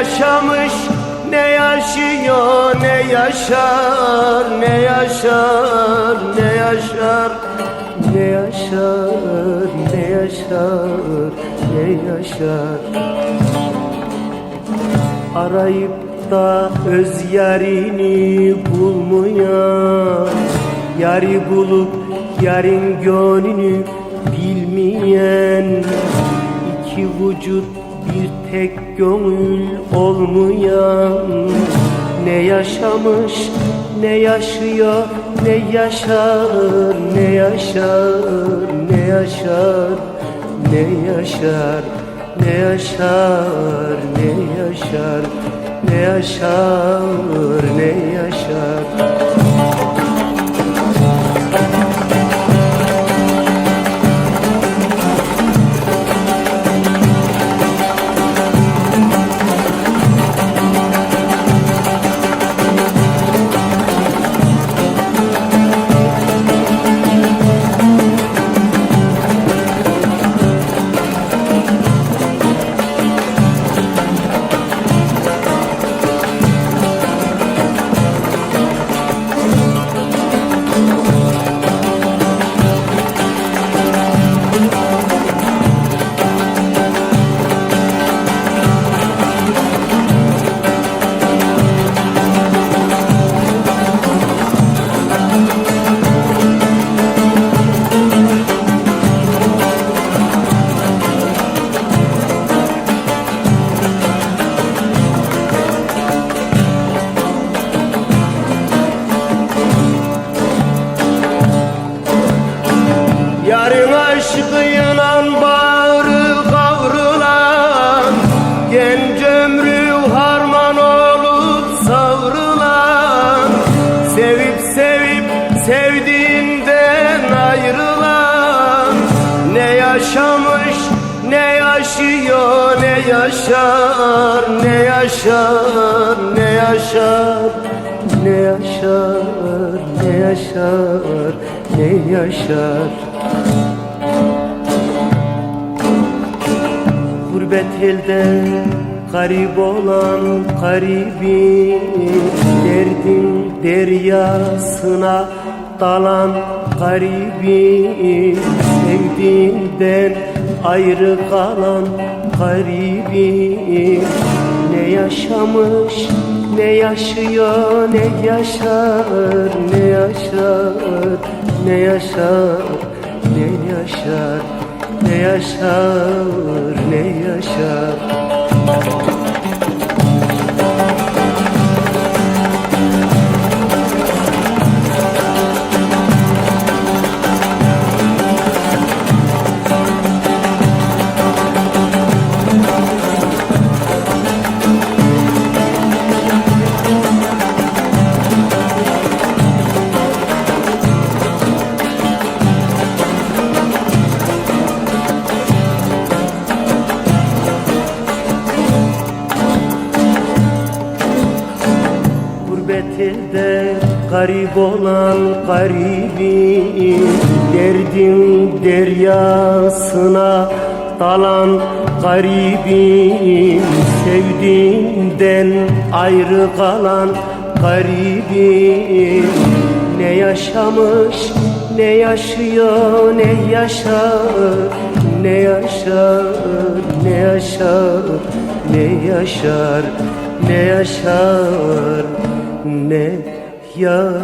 yaşamış ne yaşıyor ne yaşar Ne yaşar ne yaşar ne yaşar ne yaşar ne yaşar. Arayıp da öz yarini bulmayan Yari bulup yarın gönlünü bilmeyen iki vücut bir tek gönül olmayan Ne yaşamış ne yaşıyor Ne yaşar ne yaşar ne yaşar Ne yaşar ne yaşar ne yaşar ne yaşar ne yaşar, ne yaşar. Yaşamış ne yaşıyor ne yaşar Ne yaşar ne yaşar ne yaşar ne yaşar ne yaşar. Gurbet elde garip olan garibi Derdin deryasına dalan garibi Sevdiğinden ayrı kalan garibi Ne yaşamış ne yaşıyor ne yaşar ne yaşar ne yaşar ne yaşar ne yaşar ne yaşar. Gurbet elde garip olan garibi Derdin deryasına dalan garibi Sevdiğinden ayrı kalan garibi. Ne yaşamış ne yaşıyor ne yaşar Ne yaşar ne yaşar ne yaşar ne yaşar ne yaşa.